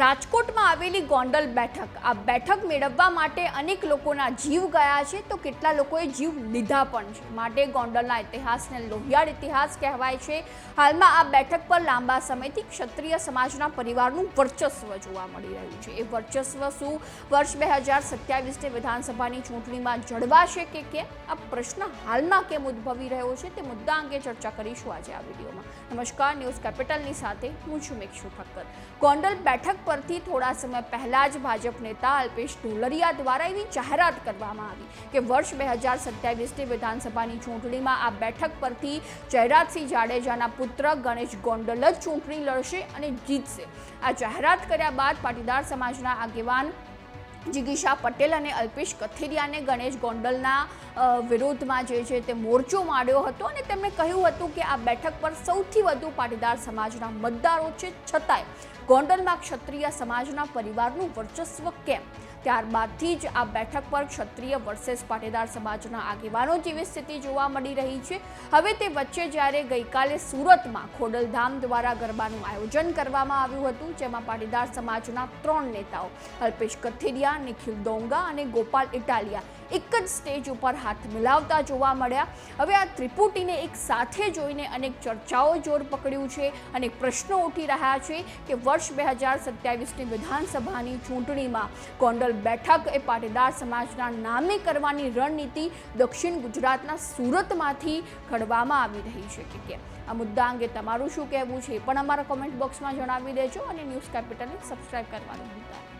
રાજકોટમાં આવેલી ગોંડલ બેઠક. આ બેઠક મેળવવા માટે અનેક લોકોના જીવ ગયા છે, તો કેટલા લોકોએ જીવ લીધા પણ છે? માટે ગોંડલના ઇતિહાસને લોહિયાળ ઇતિહાસ કહેવાય છે. હાલમાં આ બેઠક પર લાંબા સમયથી ક્ષત્રિય સમાજના પરિવારનું વર્ચસ્વ જોવા મળી રહ્યું છે. એ વર્ચસ્વ શું? વર્ષ બે હજાર સત્યાવીસની વિધાનસભાની ચૂંટણીમાં જળવાશે કે કેમ? આ પ્રશ્ન હાલમાં કેમ ઉદ્ભવી રહ્યો છે? તે મુદ્દા અંગે ચર્ચા કરીશું આજે આ વિડીયોમાં. નમસ્કાર, ન્યૂઝ કેપિટલની સાથે હું છું મેક્ષુ ઠક્કર. ગોંડલ બેઠક પરથી થોડા સમય પહેલાં જ ભાજપ નેતા અલ્પેશ ઢોલરિયા દ્વારા એવી જાહેરાત કરવામાં આવી કે વર્ષ બે હજાર સત્યાવીસની વિધાનસભાની ચૂંટણીમાં આ બેઠક પરથી જયરાજસિંહ જાડેજાના પુત્ર ગણેશ ગોંડલ જ ચૂંટણી લડશે અને જીતશે. આ જાહેરાત કર્યા બાદ પાટીદાર સમાજના આગેવાન જિગીશા પટેલ અને અલ્પેશ કથિરિયાને ગણેશ ગોંડલના વિરોધમાં જે છે તે મોરચો માંડ્યો હતો અને તેમણે કહ્યું હતું કે આ બેઠક પર સૌથી વધુ પાટીદાર સમાજના મતદારો છે. છતાંય ગોંડલમાં ક્ષત્રિય સમાજના પરિવારનું વર્ચસ્વ કેમ? ત્યારબાદથી જ આ બેઠક પર ક્ષત્રિય વર્સેસ પાટીદાર સમાજના આગેવાનો જેવી સ્થિતિ જોવા મળી રહી છે. હવે તે વચ્ચે જ્યારે ગઈકાલે સુરતમાં ખોડલધામ દ્વારા ગરબાનું આયોજન કરવામાં આવ્યું હતું, જેમાં પાટીદાર સમાજના ત્રણ નેતાઓ, અલ્પેશ કથિરિયા, નિખિલ ડોંગા અને ગોપાલ ઇટાલિયા એક જ સ્ટેજ ઉપર હાથ મિલાવતા જોવા મળ્યા. હવે આ ત્રિપુટીને એક સાથે જોઈને અનેક ચર્ચાઓ જોર પકડ્યું છે અને પ્રશ્નો ઉઠી રહ્યા છે કે વર્ષ બે હજાર સત્યાવીસની વિધાનસભાની ચૂંટણીમાં ગોંડલ બેઠક એ પાટીદાર સમાજના નામે કરવાની રણનીતિ દક્ષિણ ગુજરાતના સુરતમાંથી ઘડવામાં આવી રહી છે. કે કેમ? આ મુદ્દા અંગે તમારું શું કહેવું છે એ પણ અમારા કોમેન્ટ બોક્સમાં જણાવી દેજો અને ન્યૂઝ કેપિટલને સબસ્ક્રાઈબ કરવાનું ભૂલતા.